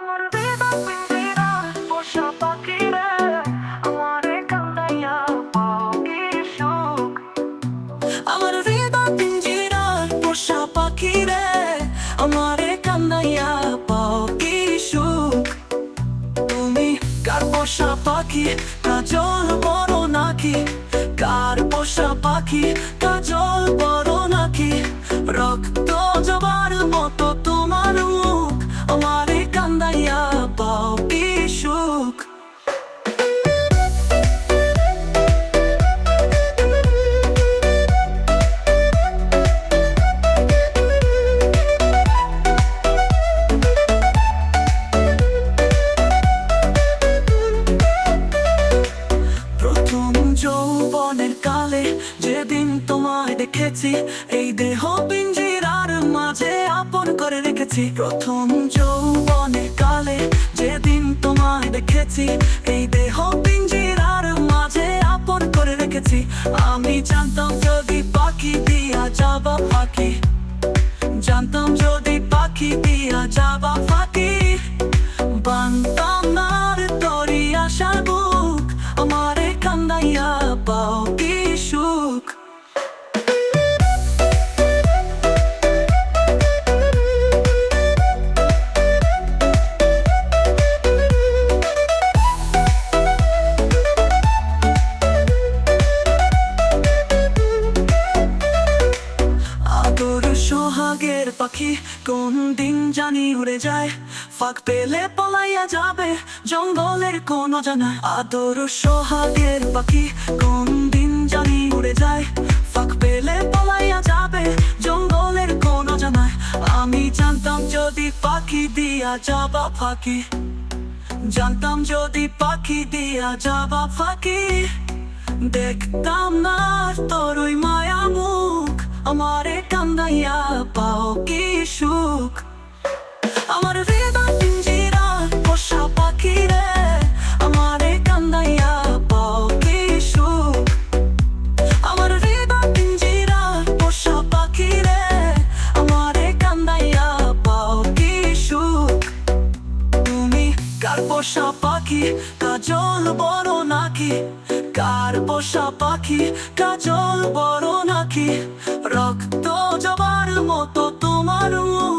আমার হৃদয় পিঞ্জিরা পোষা পাখি আমারে হৃদয় তুমি কার পোষা পাখি কাজল বড় নাকি কার পোষা পাখি দেখেছি এই দেহ পিঞ্জিরার মাঝে আপন করে রেখেছি। প্রথম যৌবনের কালে যেদিন তোমায় দেখেছি, এই দেহ পিঞ্জিরার মাঝে আপন করে রেখেছি। আমি জানতাম যদি পাখি দিয়া যাবা পাখি জানতাম যদি পাখি দিয়া যাবা ফাঁকি। পাখি কোন দিন জানি উড়ে যায়। ফাঁক পেলে পলাইয়া যাবে জঙ্গলের কোন জানা। আদর সোহাগের পাখি কোন দিন জানি উড়ে যায়। ফাঁক পেলে পলাইয়া যাবে জঙ্গলের কোন জানায় আমি জানতাম যদি পাখি দিয়া যাবা ফাঁকি। জানতাম যদি পাখি দিয়া যাবা ফাঁকি। দেখতাম না তোর ওই মায়া মুখ। আমারে কান্দাইয়া সুখ। আমার হৃদয় পিঞ্জিরা পোষা পাখি রে আমারে কান্দাইয়া পাও কি সুখ? আমার হৃদয় পিঞ্জিরা পোষা পাখি রে আমারে কান্দাইয়া পাও কি সুখ? তুমি কার পোষা পাখি? কাজল বড় নাকি? কার পোষা পাখি? কাজল বড় নাকি? রক্ত জবার মতো তোমার মুখ